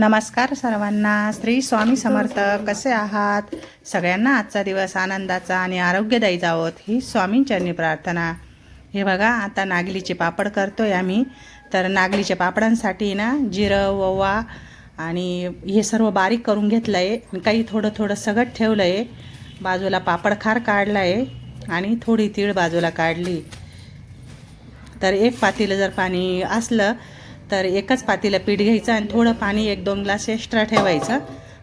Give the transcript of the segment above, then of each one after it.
नमस्कार सर्वांना. श्री स्वामी समर्थ. कसे आहात? सगळ्यांना आजचा दिवस आनंदाचा आणि आरोग्यदायी जावोत ही स्वामींचरणी प्रार्थना. हे बघा आता नागलीचे पापड करतो आहे आम्ही. तर नागलीच्या पापडांसाठी ना जिरं ववा आणि हे सर्व बारीक करून घेतलं आहे काही थोडं थोडं सगट ठेवलं आहे बाजूला पापड खार काढला आहे आणि थोडी तीळ बाजूला काढली. तर एक पातेलं जर पाणी असलं तर एकच पातीला पीठ घ्यायचं आणि थोडं पाणी एक दोन ग्लास एक्स्ट्रा ठेवायचं.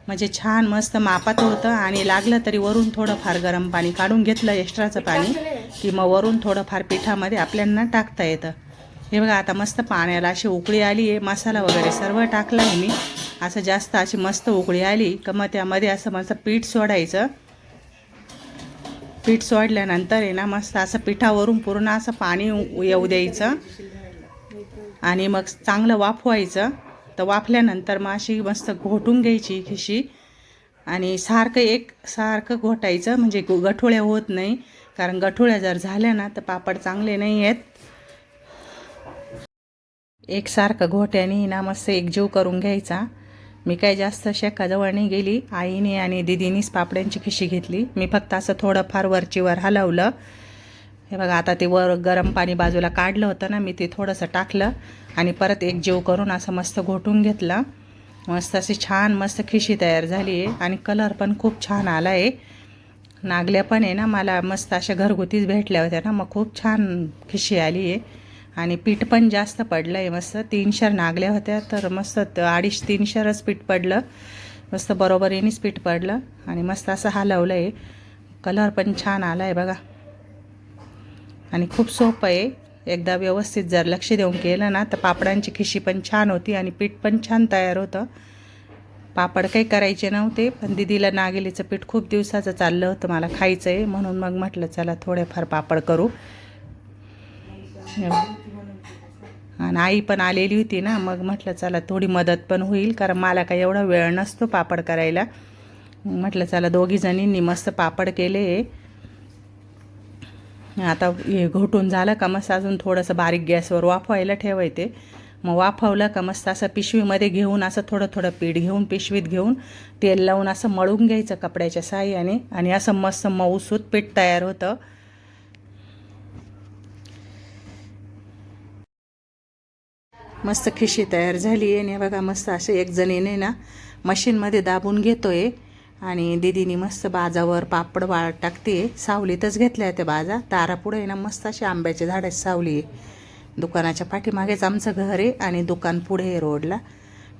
म्हणजे छान मस्त मापात होतं आणि लागलं तरी वरून थोडंफार गरम पाणी काढून घेतलं एक्स्ट्राचं पाणी की मग वरून थोडंफार पिठामध्ये आपल्यांना टाकता येतं. हे बघा आता मस्त पाण्याला अशी उकळी आली आहे. मसाला वगैरे सर्व टाकलं आहे मी. असं जास्त अशी मस्त उकळी आली का मग त्यामध्ये असं मस्त पीठ सोडायचं. पीठ सोडल्यानंतर आहे ना मस्त असं पिठावरून पूर्ण असं पाणी येऊ द्यायचं. आणि मग चांगलं वाफवायचं. तर वाफल्यानंतर मग अशी मस्त घोटून घ्यायची खिशी. आणि सारखं एक सारखं घोटायचं. म्हणजे गठोळ्या होत नाही. कारण गठोळ्या जर झाल्या ना तर पापड चांगले नाही आहेत. एकसारखं घोट्याने ना मस्त एकजीव करून घ्यायचा. मी काय जास्त शेकाजवळ नाही गेली. आईने आणि दिदीनीच पापड्यांची खिशी घेतली. मी फक्त असं थोडंफार वरचीवर हलवलं. हे बघा आता ते वर गरम पाणी बाजूला काढलं होतं ना मी ते थोडंसं टाकलं आणि परत एक जीव करून असं मस्त घोटून घेतलं. मस्त अशी छान मस्त खिशी तयार झाली आहे आणि कलर पण खूप छान आला आहे नागल्या पण आहे ना मला मस्त अशा घरगुतीच भेटल्या होत्या ना मग खूप छान खिशी आली आहे. आणि पीठ पण जास्त पडलं आहे मस्त तीनशेर नागल्या होत्या तर मस्त अडीच तीनशेरच पीठ पडलं. मस्त बरोबरीनेच पीठ पडलं आणि मस्त असं हलवलं आहे कलर पण छान आला आहे बघा. आणि खूप सोपं आहे. एकदा व्यवस्थित जर लक्ष देऊन केलं ना तर पापडांची खिशी पण छान होती आणि पीठ पण छान तयार होतं. पापड काही करायचे नव्हते पण दिदीला नागेलीचं पीठ खूप दिवसाचं चाललं होतं मला खायचं आहे. म्हणून मग म्हटलं चला थोडेफार पापड करू. आणि आई पण आलेली होती ना मग म्हटलं चला थोडी मदत पण होईल कारण मला काही एवढा वेळ नसतो पापड करायला. म्हटलं चला दोघीजणींनी मस्त पापड केले आता हे घोटून झालं का मस्त अजून थोडंसं बारीक गॅसवर वाफवायला ठेवायचे. मग वाफवलं का मस्त असं पिशवीमध्ये घेऊन असं थोडं थोडं पीठ घेऊन पिशवीत घेऊन तेल लावून असं मळून घ्यायचं कपड्याच्या साह्याने आणि असं मस्त मऊसूत पीठ तयार होतं. मस्त खिशी तयार झाली आहे आणि बघा मस्त असे एक जणीने ना मशीनमध्ये दाबून घेतो आहे आणि दिदीनी मस्त बाजावर पापड वाळ टाकते. सावलीतच घेतल्या त्या बाजा. दारापुढे ना मस्त अशी आंब्याच्या झाडाची सावली. आहे दुकानाच्या पाठीमागेच आमचं घर आहे आणि दुकान पुढे आहे रोडला.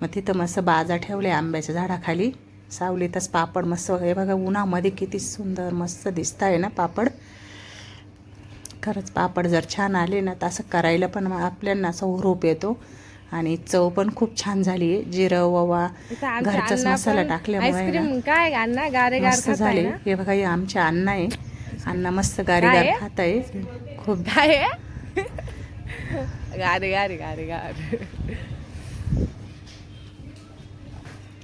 मग तिथं मस्त बाजा ठेवले आंब्याच्या झाडाखाली. सावलीतच पापड मस्त हे बघा उन्हामध्ये किती सुंदर मस्त दिसत आहे ना पापड. खरंच पापड जर छान आले ना तर असं करायला पण आपल्याला असं हुरूप येतो. आणि चव पण खूप छान झाली. आहे जिरं आमच्या घरचाच मसाला टाकल्यामुळे काय अण्णा गारे गार मस्त झाले. हे बघा हे आमचे अण्णा आहे. अण्णा मस्त गारीगार काय आहे? खात आहे खूप आहे? गारे गारे गारे गार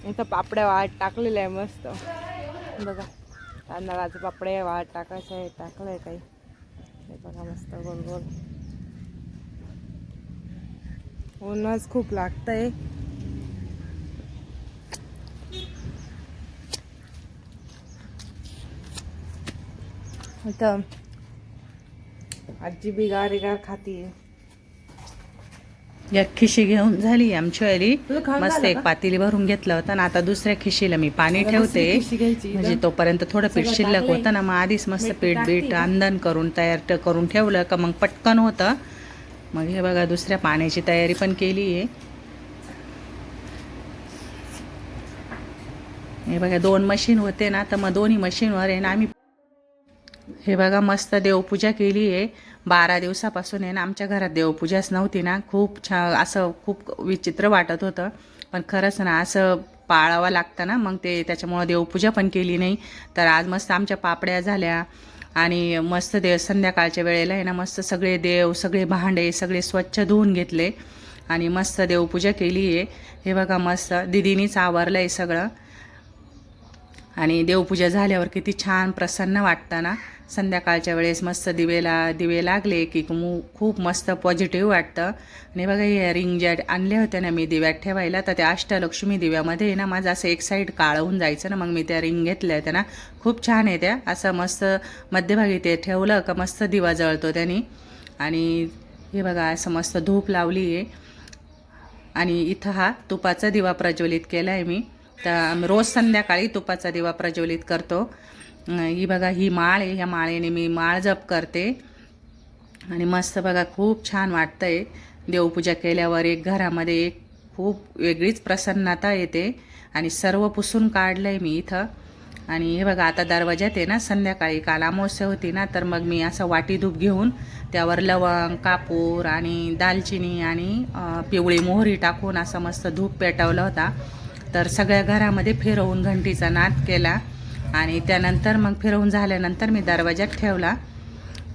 इथं पापड्या वाट टाकलेल्या आहे मस्त. बघा तांदळाचे पापड्या वाट टाकायचे आहे टाकलंय काही. हे बघा मस्त गोल गोल. ऊनच खूप लागतंय इथं आजी बी गारे गार खातीये एक खिशी घेऊन झाली आमची वाली मस्त एक? पातेली भरून घेतलं होतं आणि आता दुसऱ्या खिशीला मी पाणी ठेवते म्हणजे तोपर्यंत थोडं पीठ शिल्लक. होतं ना मग आधीच मस्त पीठ का? अंदन करून तयार करून ठेवलं का मग पटकन होतं मग हे बघा दुसऱ्या पाण्याची तयारी पण केली आहे. हे बघा दोन मशीन होते ना तर मग दोन्ही मशीनवर आहे ना आम्ही हे बघा मस्त देवपूजा केली आहे. बारा दिवसापासून आहे ना आमच्या घरात देवपूजाच नव्हती ना. खूप छान असं खूप विचित्र वाटत होतं. पण खरंच ना असं पाळावं लागतं ना मग ते त्याच्यामुळं देवपूजा पण केली नाही. तर आज मस्त आमच्या पापड्या झाल्या. आणि मस्त देव संध्याकाळच्या वेळेला आहे ना मस्त सगळे देव सगळे भांडे सगळे स्वच्छ धुवून घेतले. आणि मस्त देवपूजा केली आहे. हे बघा मस्त दिदीनीच आवरलं आहे सगळं. आणि देवपूजा झाल्यावर किती छान प्रसन्न वाटतं ना. संध्याकाळच्या वेळेस मस्त दिवेला दिवे लागले की मू खूप मस्त पॉझिटिव्ह वाटतं. आणि बघा हे रिंग ज्या आणल्या होत्या ना मी दिव्यात ठेवायला तर त्या अष्टलक्ष्मी दिव्यामध्ये ना माझं असं एक साईड काळवून होऊन जायचं ना मग मी त्या रिंग घेतल्या होत्या ना. खूप छान आहे त्या. असं मस्त मध्यभागी ते ठेवलं का मस्त दिवा जळतो त्यांनी. आणि हे बघा असं मस्त धूप लावली आहे. आणि इथं हा तुपाचा दिवा प्रज्वलित केला आहे मी. तर रोज संध्याकाळी तुपाचा दिवा प्रज्वलित करतो. ही बघा ही माळ आहे ह्या माळेने मी माळ जप करते. आणि मस्त बघा खूप छान वाटतं आहे देवपूजा केल्यावर. एक घरामध्ये एक खूप वेगळीच प्रसन्नता येते. आणि सर्व पुसून काढलं आहे मी इथं. आणि हे बघा आता दरवाज्यात आहे ना संध्याकाळी काल अमावस्या होती ना तर मग मी असं वाटी धूप घेऊन त्यावर लवंग कापूर आणि दालचिनी आणि पिवळी मोहरी टाकून असा मस्त धूप पेटवला होता. तर सगळ्या घरामध्ये फिरवून घंटीचा नाद केला. आणि त्यानंतर मग फिरवून झाल्यानंतर मी दरवाज्यात ठेवला.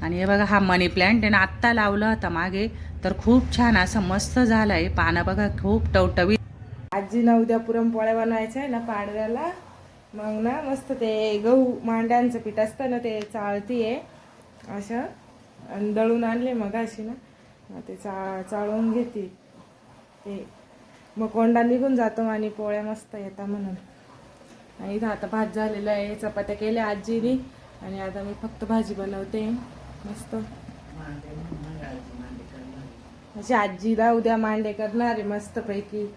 आणि हे बघा हा मनी प्लॅन्ट त्यानं आत्ता लावला होता मागे तर खूप छान असं मस्त झालं आहे पानं बघा खूप टवटवीत. आजीना उद्या पुरणपोळ्या बनवायच्या आहे ना पांढऱ्याला. मग ना मस्त ते गहू मांड्यांचं पीठ असतं ना ते चाळतीये. असं. आणि दळून आणले मग अशी ना. मग ते चा चाळून घेते. ते. मग कोंडा निघून जातो आणि पोळ्या मस्त येतात म्हणून. आणि इथं आता भात झालेला आहे चपात्या केल्या आजीने. आणि आता मी फक्त भाजी बनवते. मस्त. अशी आजीला उद्या मांडे करणार आहे मस्तपैकी.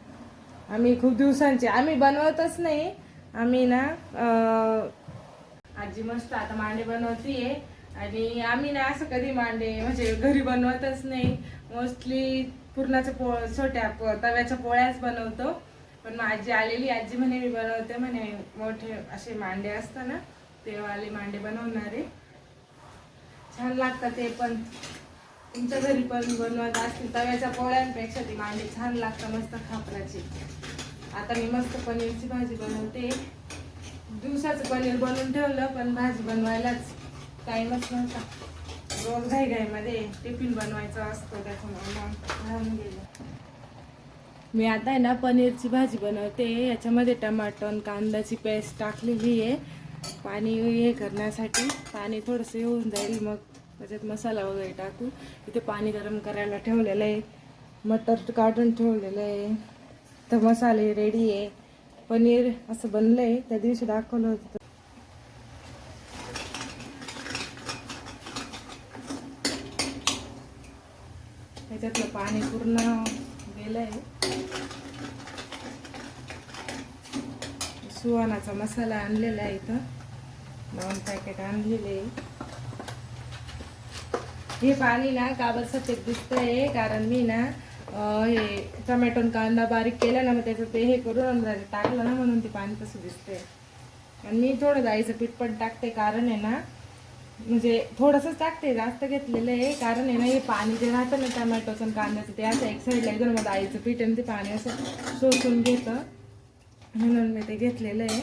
आम्ही खूप दिवसांचे आम्ही बनवतच नाही. आम्ही ना आजी मस्त आता मांडे बनवतीये. आणि आम्ही ना असं कधी मांडे म्हणजे घरी बनवतच नाही. मोस्टली पुरणाच्या पो छोट्या प- तव्याच्या पोळ्याच बनवतो. पण मग आजी आलेली आजी म्हणे मी बनवते म्हणे. मोठे असे मांडे असतात ना तेवाले मांडे बनवणारे छान लागतात ते पण. तुमच्या घरी पण बनवत असतील तव्याच्या पोळ्यांपेक्षा ती मांडी छान लागतं मस्त खापराची. आता मी मस्त पनीरची भाजी बनवते. दिवसाचं पनीर बनवून ठेवलं पण भाजी बनवायलाच टाईमच नव्हता. रोज घाई घाईमध्ये टिफिन बनवायचा असतो त्याच्यामुळे मग राहून गेलं. मी आता आहे ना पनीरची भाजी बनवते. याच्यामध्ये टमाटर आणि कांद्याची पेस्ट टाकलेली आहे. पाणी हे करण्यासाठी पाणी थोडंसं येऊन जाईल. मग त्याच्यात मसाला वगैरे टाकू इथे पाणी गरम करायला ठेवलेलं आहे. मटर काढून ठेवलेलं आहे. तर मसाले रेडी आहे. पनीर असं बनलं आहे त्या दिवशी दाखवलं होतं त्याच्यातलं पाणी पूर्ण गेलं आहे सुहानाचा मसाला आणलेला आहे इथं. दोन पॅकेट आणलेले हे पाणी ना काबर सफेद दिसतंय कारण मी ना हे टमॅटो कांदा बारीक केला ना मग त्याचं ते हे करून अंदाजे टाकलं ना म्हणून ते पाणी तसं दिसतंय. आणि मी थोडं जायचं पीठ पण टाकते कारण आहे ना म्हणजे थोडंसंच टाकते जास्त घेतलेलं आहे कारण आहे ना हे पाणी जे राहतं ना टमॅटोचं कांद्याचं ते असं एक साईडला एकदम मग जायचं पीठ आणि ते पाणी असं शोषून घेतं. म्हणून मी ते घेतलेलं आहे.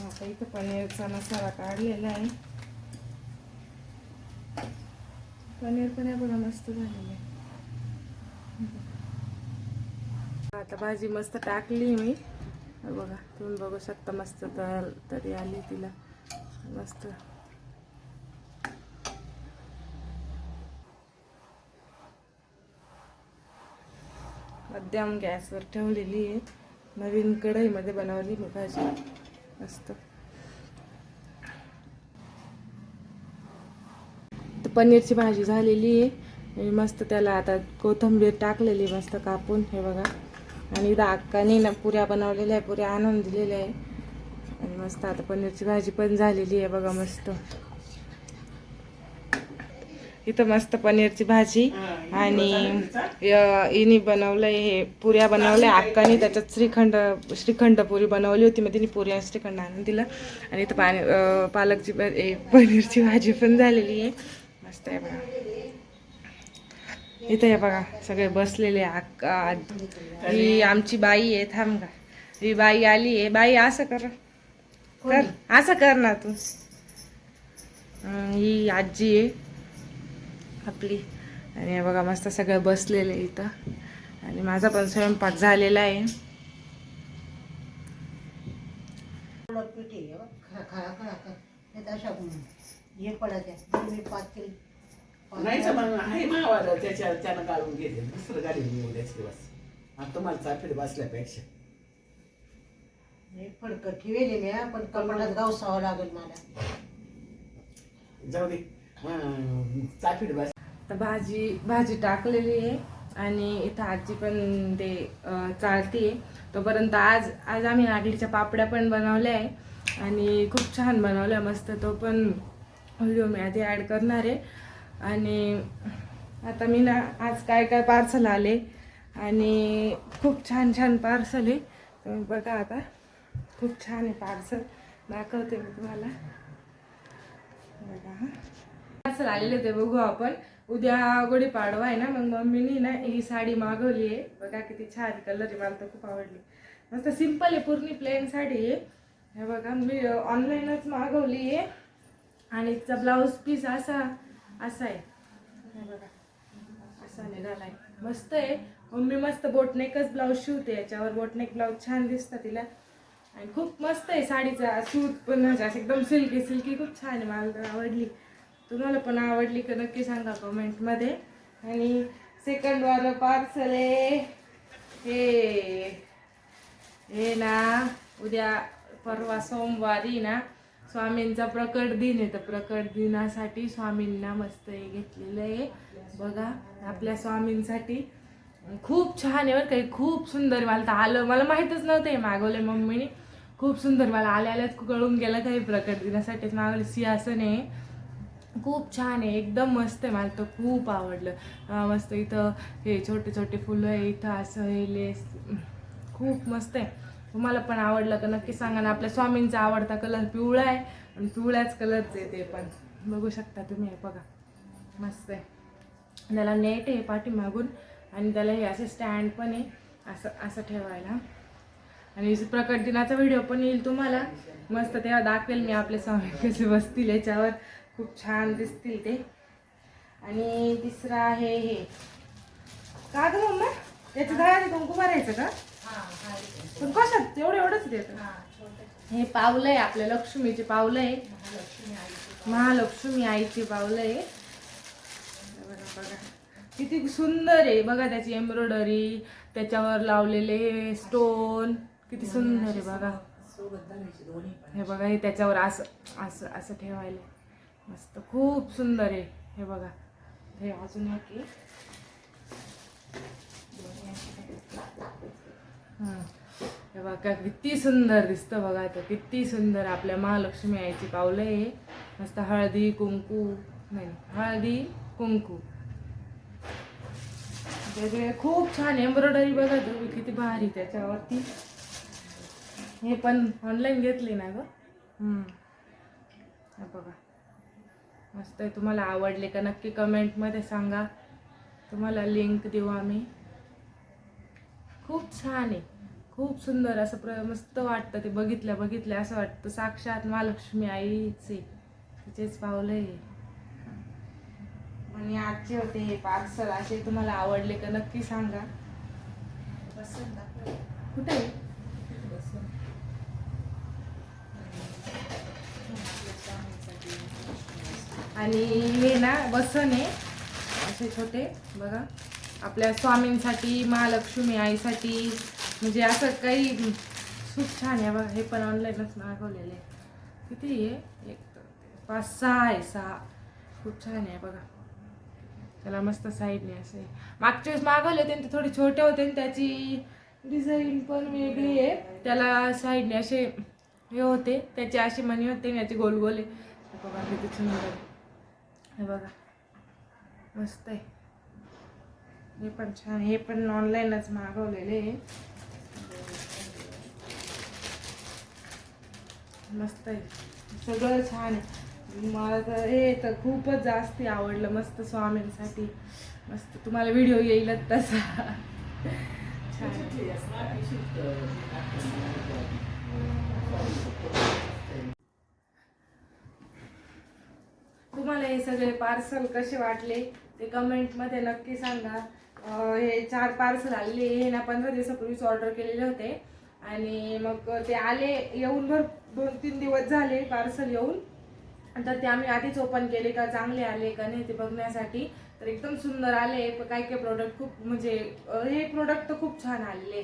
आता इथं पनीरचा मसाला काढलेला आहे. पनीर पण आहे बघा मस्त झालेलं आहे. आता भाजी मस्त टाकली मी. बघा तुम्ही बघू शकता मस्त तर तरी आली तिला. मस्त. मध्यम गॅसवर ठेवलेली आहे. नवीन कढईमध्ये बनवली मी भाजी. मस्त. तर पनीरची भाजी झालेली आहे. मस्त त्याला आता कोथिंबीर टाकलेली आहे मस्त कापून. हे बघा. आणि दाकाने ना पुऱ्या बनवलेल्या आहे पुऱ्या आणून दिलेल्या आहे. आणि मस्त आता पनीरची भाजी पण झालेली आहे बघा मस्त. इथं मस्त पनीरची भाजी आणि हिने बनवलंय हे पुऱ्या बनवल्या. अक्काने त्याच्यात श्रीखंड श्रीखंड पुरी बनवली होती मग तिने पुरी आणि श्रीखंड आणून दिलं. आणि इथं पाणी पालकची पनीरची भाजी पण झालेली आहे. मस्त आहे बघा. इथं आहे बघा सगळे बसलेले. अक्का. ही आमची बाई आहे थांब का ही बाई आली आहे. बाई असं कर. कर. असं कर ना तू. ही आजी आहे. आपली. आणि हे बघा मस्त सगळं बसलेलं आहे इथं. आणि माझा पण स्वयंपाक झालेला आहे. बसल्यापेक्षा फडकं ठेवेले मी पण गावसावं लागेल मला जाऊ दे. हं, चाफीड बस. तर भाजी भाजी टाकलेली आहे आणि इथं आजी पण ते चालते तोपर्यंत आज आज आम्ही नागलीच्या पापड्या पण बनवल्या आहे आणि खूप छान बनवल्या मस्त. तो पण व्हिडिओ मी आधी ॲड करणार आहे. आणि आता मी ना आज काय काय पार्सल आले आणि खूप छान छान पार्सल आहे. तुम्ही बघा आता खूप छान आहे पार्सल. दाखवते मी तुम्हाला. बघा पार्सल आलेले ते बघू आपण. उद्या गुढीपाडवा आहे ना मग मम्मीनी ना ही साडी मागवली आहे. बघा किती छान कलर आहे मला तर खूप आवडली. मस्त सिंपल आहे पूर्ण प्लेन साडी आहे. हे बघा मी ऑनलाईनच मागवली आहे. आणि तिचा ब्लाऊज पीस असा असा आहे. हे बघा असा निघालाय मस्त आहे. मम्मी मस्त बोटनेकच ब्लाऊज शिवते याच्यावर बोटनेक ब्लाऊज छान दिसतं तिला. आणि खूप मस्त आहे साडीचा सूट पण म्हणजे असं एकदम सिल्की सिल्की खूप छान आहे मला तर आवडली. तुम्हाला पण आवडली का नक्की सांगा कमेंटमध्ये आणि सेकंड वाला पार्सल आहे. हे हे ना उद्या परवा सोमवारी ना स्वामींचा प्रकट दिन आहे. तर प्रकट दिनासाठी स्वामींना मस्त हे घेतलेलं आहे. बघा आपल्या स्वामींसाठी खूप छान आहे बरं काही खूप सुंदर मला तर आलं मला माहीतच नव्हतं हे मागवले मम्मीने. खूप सुंदर मला आल्या आल्याच कळून गेलं काही प्रकट दिनासाठीच. मागवले सिंहासन आहे. खूप छान आहे. एकदम मस्त आहे. मला तर खूप आवडलं. मस्त इथं हे छोटे छोटे फुलं आहे. इथं असं हे लेस. खूप मस्त आहे. तुम्हाला पण आवडलं का नक्की सांगा ना. आपल्या स्वामींचा आवडता कलर पिवळा आहे आणि पिवळ्याच कलरचं आहे ते पण. बघू शकता तुम्ही हे बघा. मस्त आहे. त्याला नेट आहे पाठीमागून आणि त्याला हे असे स्टँड पण आहे. असं असं ठेवायला. आणि प्रकट दिनाचा व्हिडिओ पण येईल तुम्हाला. मस्त तेव्हा दाखवेल मी आपले स्वामी कसे बसतील याच्यावर. खूप छान दिसतील ते. आणि तिसरं आहे हे. का ग मम्मा? त्याच्या झाडाने कुंकू भरायचं का? पण कशात? एवढं एवढंच देतं हे पावलं आहे आपल्या लक्ष्मीचे पावलं आहे. महालक्ष्मी आईची पावलं. आहे. बघा बघा. किती सुंदर आहे. बघा त्याची एम्ब्रॉयडरी त्याच्यावर लावलेले स्टोन. किती सुंदर आहे बघा. हे बघा हे त्याच्यावर असं असं असं ठेवायला. मस्त खूप सुंदर आहे. हे बघा. हे अजून एक आहे. हे. बघा किती सुंदर दिसतं बघा तर किती सुंदर आपल्या महालक्ष्मी आईची पावलं आहे. मस्त हळदी कुंकू नाही हळदी कुंकू. वेगळे खूप छान एम्ब्रॉयडरी बघा तुम्ही किती भारी त्याच्यावरती. हे पण ऑनलाईन घेतली ना गं? बघा. मस्त आहे. तुम्हाला आवडले का नक्की कमेंटमध्ये सांगा. तुम्हाला लिंक देऊ आम्ही. खूप छान आहे. खूप सुंदर असं प्र मस्त वाटतं ते बघितल्या बघितल्या असं वाटतं. साक्षात महालक्ष्मी आईचे तिचेच पावलं आहे. आणि आजचे होते हे पार्सल. असे तुम्हाला आवडले का नक्की सांगा. कुठे आहे? आणि हे ना बसन आहे. असे छोटे बघा. आपल्या स्वामींसाठी महालक्ष्मी आईसाठी म्हणजे असं काही खूप छान आहे बघा. हे पण ऑनलाईनच मागवलेले आहे. किती आहे? एक पाच सहा आहे सहा. खूप छान आहे बघा. त्याला मस्त साईडने असे. मागच्या वेळेस मागवले होते आणि ते थोडे छोटे होते आणि त्याची डिझाईन पण वेगळी आहे. त्याला साईडने असे हे होते. त्याचे असे मणी होते आणि याचे गोल गोल आहे. बघा किती सुंदर आहे. हे बघा. मस्त आहे. हे पण छान हे पण ऑनलाईनच मागवलेले मस्त आहे. सगळं छान आहे. मला तर हे तर खूपच जास्त आवडलं मस्त स्वामींसाठी. मस्त तुम्हाला व्हिडिओ येईलच तसा. छान तुम्हाला हे सगळे पार्सल कसे वाटले ते कमेंटमध्ये नक्की सांगा. हे चार पार्सल आलेले हे ना पंधरा दिवसापूर्वीच ऑर्डर केलेले होते. आणि मग ते आले येऊन भर दोन तीन दिवस झाले पार्सल येऊन. तर ते आम्ही आधीच ओपन केले का चांगले आले का नाही ते बघण्यासाठी. तर एकदम सुंदर आले. काही काही प्रोडक्ट खूप म्हणजे हे प्रोडक्ट तर खूप छान आलेले.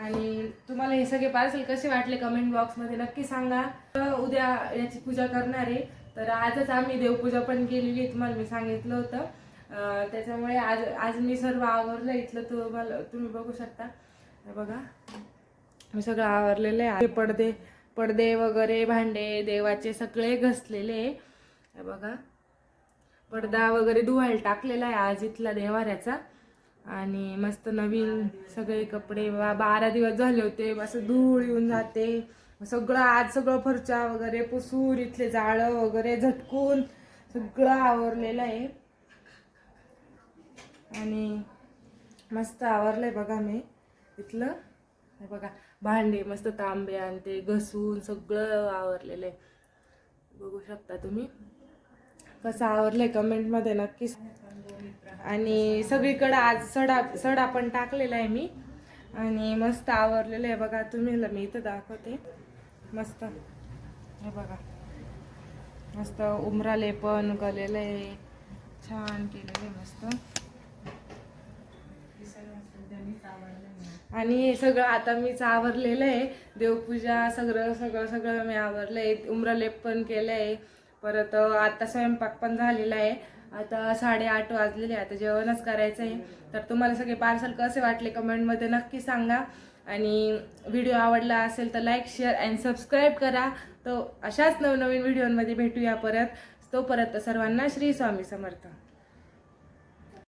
आणि तुम्हाला हे सगळे पार्सल कसे वाटले कमेंट बॉक्समध्ये नक्की सांगा. तर उद्या याची पूजा करणार आहे. तर आजच आम्ही देवपूजा पण केलेली तुम्हाला मी सांगितलं होतं. त्याच्यामुळे आज आज मी सर्व आवरलं इथलं तुम्हाला तुम्ही बघू शकता. बघा मी सगळं आवरलेलं आहे. पडदे पडदे वगैरे भांडे देवाचे सगळे घसलेले आहे. बघा पडदा वगैरे धुवायला टाकलेला आहे आज इथला देवाऱ्याचा. आणि मस्त नवीन सगळे कपडे बा- बारा दिवस झाले होते असं धूळ येऊन जाते. सगळं आज सगळं फरच्या वगैरे पुसूर इथले जाळं वगैरे झटकून सगळं आवरलेलं आहे. आणि मस्त आवरलंय बघा मी इथलं. बघा भांडे मस्त तांबे आणि ते घसून सगळं आवरलेलं आहे बघू शकता तुम्ही. कसं आवरलंय कमेंटमध्ये नक्कीच. आणि सगळीकडं आज सडा सडा पण टाकलेला आहे मी. आणि मस्त आवरलेलं आहे बघा तुम्ही मी इथं दाखवते. मस्त. हे बघा. मस्त उमराले पण गलेलं आहे. छान केलेलं आहे मस्त. आणि हे सगळं आता मीच आवरलेलं आहे. देवपूजा सगळं सगळं सगळं मी आवरलं आहे उमरालेप पण केलं आहे परत आता स्वयंपाक पण झालेला आहे. आता साडेआठ वाजलेले आहे. आता जेवणच करायचं आहे तर तुम्हाला सगळे पार्सल कसे वाटले कमेंटमध्ये नक्की सांगा. आणि व्हिडिओ आवडला असेल तर लाईक शेअर अँड सबस्क्राईब करा. तो अशाच नवनवीन व्हिडिओमध्ये भेटूया परत. तोपर्यंत सर्वांना श्री स्वामी समर्थ.